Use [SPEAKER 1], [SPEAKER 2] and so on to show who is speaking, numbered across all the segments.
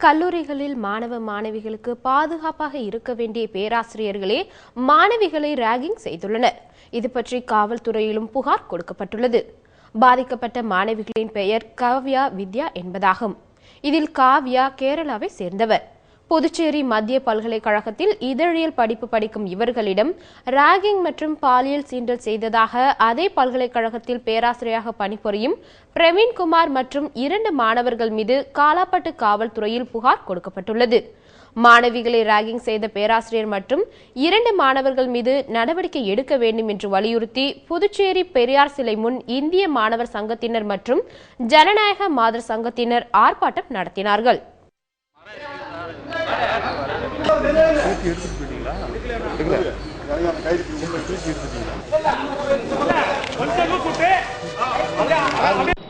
[SPEAKER 1] கல்லூரிகளில் மாணவ மாணவிகளுக்கு பாதுகாப்பாக இருக்க வேண்டிய பேராசிரியர்களே மாணவிகளை ராகிங் செய்துள்ளனர். இது பற்றி காவல்துறையிலும் புகார் கொடுக்கப்பட்டுள்ளது. பாதிக்கப்பட்ட மாணவிகளின் பெயர் காவ்யா வித்யா என்பதாகும். இதில் காவ்யா கேரளாவை சேர்ந்தவர். புதுச்சேரி மத்திய பல்கலைக்கழகத்தில் இதழியல் படிப்பு படிக்கும் இவர்களிடம் ராகிங் மற்றும் பாலியல் சீண்டல் செய்ததாக அதே பல்கலைக்கழகத்தில் பேராசிரியராக பணிபுரியும் பிரவீன்குமார் மற்றும் இரண்டு மாணவர்கள் மீது காலாப்பட்டு காவல்துறையில் புகார் கொடுக்கப்பட்டுள்ளது. மாணவிகளை ராகிங் செய்த பேராசிரியர் மற்றும் இரண்டு மாணவர்கள் மீது நடவடிக்கை எடுக்க வேண்டும் என்று வலியுறுத்தி புதுச்சேரி பெரியார் சிலை முன் இந்திய மாணவர் சங்கத்தினர் மற்றும் ஜனநாயக மாதர் சங்கத்தினர் ஆர்ப்பாட்டம் நடத்தினார்கள்.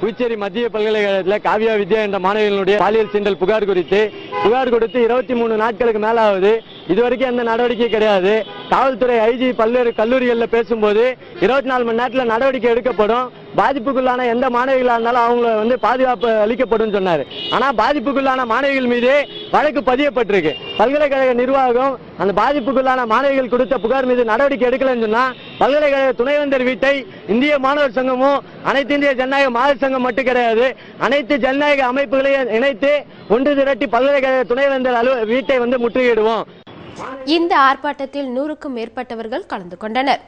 [SPEAKER 2] புதுச்சேரி மத்திய பல்கலைக்கழகத்தில் காவியா வித்யா என்ற மாணவிகளுடைய பாலியல் சீண்டல் புகார் குறித்து புகார் கொடுத்து இருபத்தி மூணு நாட்களுக்கு மேல ஆகுது இதுவரைக்கும் எந்த நடவடிக்கை கிடையாது. காவல்துறை ஐஜி பல்வேறு கல்லூரிகளில் பேசும்போது இருபத்தி நாலு மணி நேரத்தில் நடவடிக்கை எடுக்கப்படும். பாதிப்புக்குள்ளான எந்த மாணவிகளாக இருந்தாலும் அவங்கள வந்து பாதுகாப்பு அளிக்கப்படும் சொன்னார். ஆனா பாதிப்புக்குள்ளான மாணவிகள் மீது வழக்கு பதியப்பட்டிருக்கு. பல்கலைக்கழக நிர்வாகம் அந்த பாதிப்புக்குள்ளான மாணவிகள் கொடுத்த புகார் மீது நடவடிக்கை எடுக்கலன்னு சொன்னா பல்கலைக்கழக துணைவேந்தர் வீட்டை இந்திய மாணவர் சங்கமும் அனைத்து இந்திய ஜனநாயக மாதர் சங்கம் மட்டும் கிடையாது அனைத்து ஜனநாயக அமைப்புகளையும் இணைத்து ஒன்று திரட்டி பல்கலைக்கழக துணைவேந்தர் அலுவ வீட்டை வந்து முற்றுகையிடுவோம்.
[SPEAKER 1] இந்த ஆர்ப்பாட்டத்தில் நூறுக்கும் மேற்பட்டவர்கள் கலந்து கொண்டனர்.